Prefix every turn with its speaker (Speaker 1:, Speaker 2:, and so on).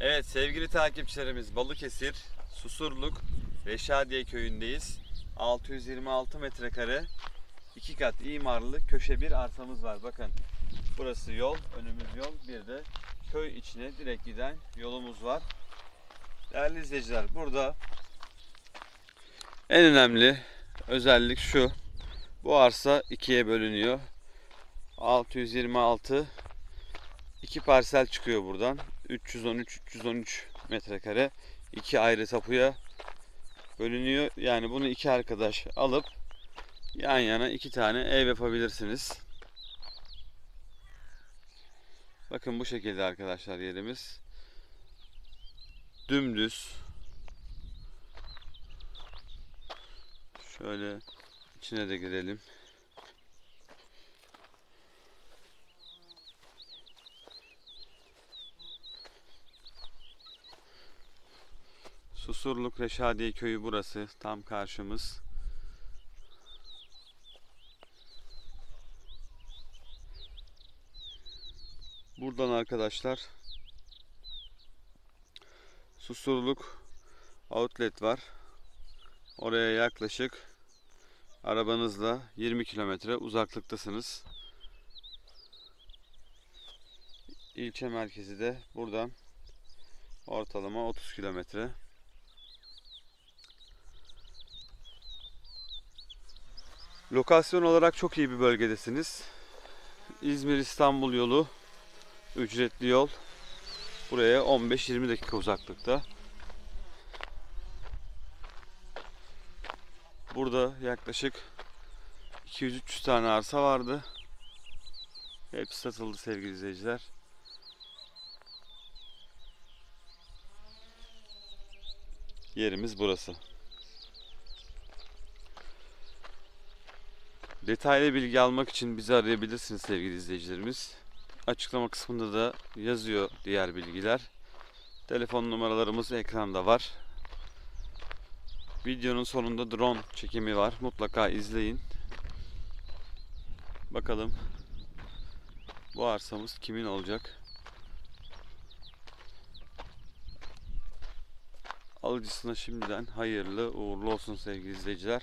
Speaker 1: Evet sevgili takipçilerimiz Balıkesir, Susurluk, Reşadiye köyündeyiz. 626 metrekare, iki kat imarlı köşe bir arsamız var. Bakın burası yol, önümüz yol. Bir de köy içine direkt giden yolumuz var. Değerli izleyiciler burada en önemli özellik şu. Bu arsa ikiye bölünüyor. 626 iki parsel çıkıyor buradan. 313 313 metrekare iki ayrı tapuya bölünüyor. Yani bunu iki arkadaş alıp yan yana iki tane ev yapabilirsiniz. Bakın bu şekilde arkadaşlar yerimiz. Dümdüz. Şöyle içine de girelim. Susurluk Reşadiye köyü burası. Tam karşımız. Buradan arkadaşlar Susurluk outlet var. Oraya yaklaşık arabanızla 20 kilometre uzaklıktasınız. İlçe merkezi de buradan ortalama 30 kilometre. Lokasyon olarak çok iyi bir bölgedesiniz. İzmir-İstanbul yolu ücretli yol. Buraya 15-20 dakika uzaklıkta. Burada yaklaşık 200-300 tane arsa vardı. Hepsi satıldı sevgili izleyiciler. Yerimiz burası. Detaylı bilgi almak için bizi arayabilirsiniz sevgili izleyicilerimiz. Açıklama kısmında da yazıyor diğer bilgiler. Telefon numaralarımız ekranda var. Videonun sonunda drone çekimi var. Mutlaka izleyin. Bakalım bu arsamız kimin olacak? Alıcısına şimdiden hayırlı uğurlu olsun sevgili izleyiciler.